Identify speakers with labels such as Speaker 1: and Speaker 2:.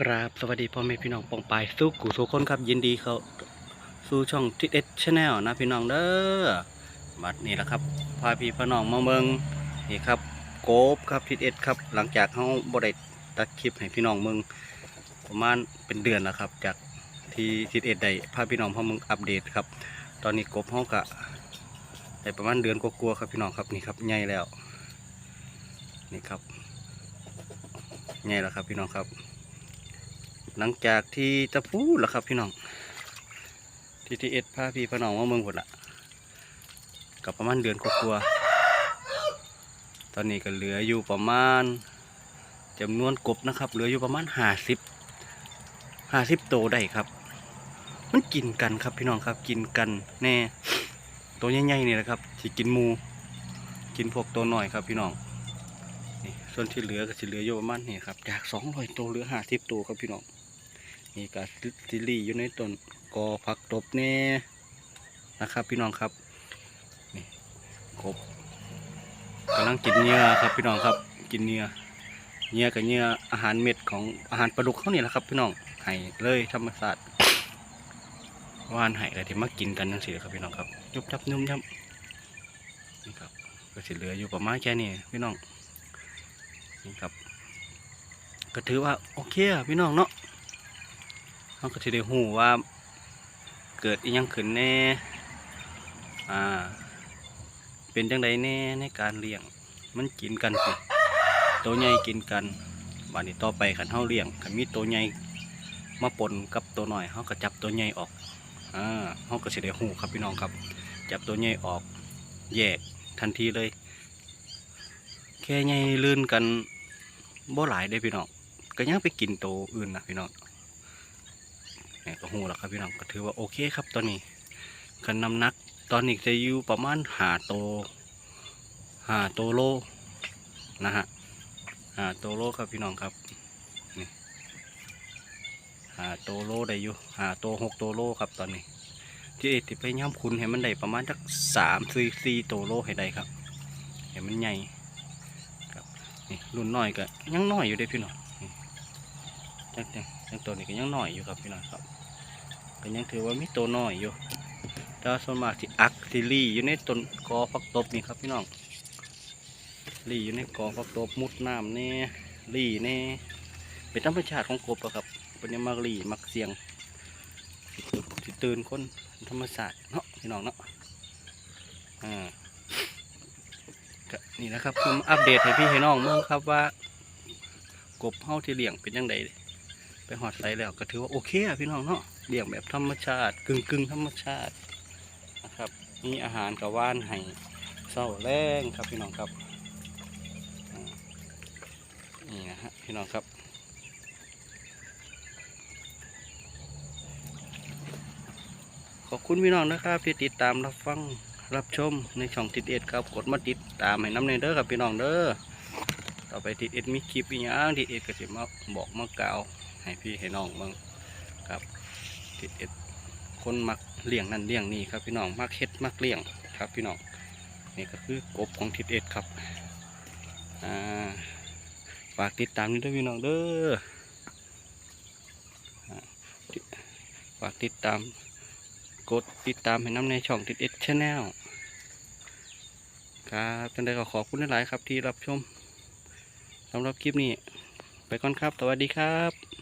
Speaker 1: กราบสวัสดีพ่อแม่พี่น้องปองปายสู้กูสู้คนครับยินดีเขาสู่ช่องทิศเอสชาแนลนะพี่น้องเด้อบัดนี้แหละครับพาพี่พี่น้องมาเมืองนี่ครับโกบครับทิศเอสครับ หลังจากเขาบได้ตัดคลิปให้พี่น้องเมืองประมาณเป็นเดือนแล้วครับ จากที่ทิศเอสได้พาพี่น้องพ่อเมืองอัปเดตครับ ตอนนี้โกบเขากะได้ประมาณเดือนกลัวๆครับพี่น้องครับนี่ครับใหญ่แล้วนี่ครับใหญ่แล้วครับพี่น้องครับ หลังจากที่จะพูดแล้วครับพี่น้องทีทีเอสพาพี่พาน้องมาเมืองหมดละกับประมาณเดือนกว่าตอนนี้ก็เหลืออยู่ประมาณจำนวนกบนะครับ เหลืออยู่ประมาณห้าสิบห้าสิบโตวได้ครับ มันกินกันครับพี่น้องครับกินกันแน่ตัวใหญ่ๆนี่แหละครับสิกินมูกินพวกตัวหน่อยครับพี่น้องนี่ส่วนที่เหลือก็สิเหลืออยู่ประมาณนี่ครับจากสองร้อยตัวเหลือห้าสิบตัวครับพี่น้อง นี่ก็ซิลี่อยู่ในต้นกอผักตบแน่นะครับ พี่น้องครับนี่กบกำลังกินเหยื่อครับ พี่น้องครับกินเหยื่อเหยื่อกับเหยื่ออาหารเม็ดของอาหารปลาดุกเขานี่แหละครับ พี่น้องไห้เลยธรรมศาสตร์ว่านไห้อะไรที่มากินกันนั่นสิครับพี่น้องครับยุบยับยุ่มยับนี่ครับก็สิเหลืออยู่ประมาณแค่นี้พี่น้องนี่ครับก็ถือว่าโอเคพี่น้องเนาะ เขาก็จะได้หูว่าเกิดอีหยังขึ้นแน่ อ่า เป็นจังไดแน่ในการเลี้ยง มันกินกันสิตัวใหญ่กินกันบานนี้ต่อไปขันเฮาเลี้ยงขันมีตัวใหญ่มาปนกับตัวน้อยเฮาก็จับตัวใหญ่ออก อ่าเฮาก็สิได้หูครับพี่น้องครับ จับตัวใหญ่ออก แยกทันทีเลย แค่ใหญ่ลื่นกันบ่หลายได้พี่น้องก็ยังไปกินตัวอื่นนะพี่น้อง เนี่ยก็หูแล้วครับพี่น้องก็ถือว่าโอเคครับตอนนี้กันน้ำหนักตอนนี้จะอยู่ประมาณหาโตหาโตโลนะฮะหาโตโลครับพี่น้องครับนี่หาโตโลได้อยู่หาโตหกโตโลครับตอนนี้ ที่เอติไปย่ำคุณให้มันได้ประมาณสักสามสี่สี่โตโลให้ได้ครับให้มันใหญ่ครับนี่รุ่นน้อยก็ยังน้อยอยู่เด้พี่น้องนี่จังจังยังตัวนี้ก็ยังน้อยอยู่ครับพี่น้องครับ ก็ยังถือว่ามีตัวน้อยอยู่แต่ว่าส่วนมากที่อักที่ลี่อยู่ในต้นกอฟักตบนี่ครับพี่น้องลี่อยู่ในกอฟักตบมุดน้ำแน่ลี่แน่เป็นธรรมชาติของกบอะครับเป็นยังมักลี่มักเสียงสิตื่นคนธรรมชาติเนาะพี่น้องเนาะอ่านี่นะครับผมอัปเดตให้พี่ให้น้องเมื่อครับว่ากบเฮาที่เลี้ยงเป็นยังไง ไปหอดไซแล้วก็ถือว่าโอเคอะพี่น้องเนาะเลี้ยงแบบธรรมชาติกึ่งกึ่งธรรมชาตินะครับ มีอาหารกับว่านให้เศร้าแรงครับพี่น้องครับนี่นะฮะพี่น้องครับขอบคุณพี่น้องนะครับที่ติดตามรับฟังรับชมในช่องติดเอ็ดครับกดมาติดตามให้น้ำในเด้อครับพี่น้องเด้อต่อไปติดเอ็ดมีคลิปอีกอย่างติดเอ็ดก็จะมาบอกมากล่าว ให้พี่ให้น้องบิ่งครับทิศเอ็ดคนมักเลี้ยงนั่นเลี้ยงนี่ครับพี่น้องมักเฮ็ดมักเลี้ยงครับพี่น้องนี่ก็คือกบของทิศเอ็ดครับฝากติดตามด้วยพี่น้องเด้อฝากติดตามกดติดตามให้น้ำในช่องทิศเอ็ดชาแนลครับจังใดก็ขอบคุณหลายครับที่รับชมสำหรับคลิปนี้ ไปก่อนครับ สวัสดีครับ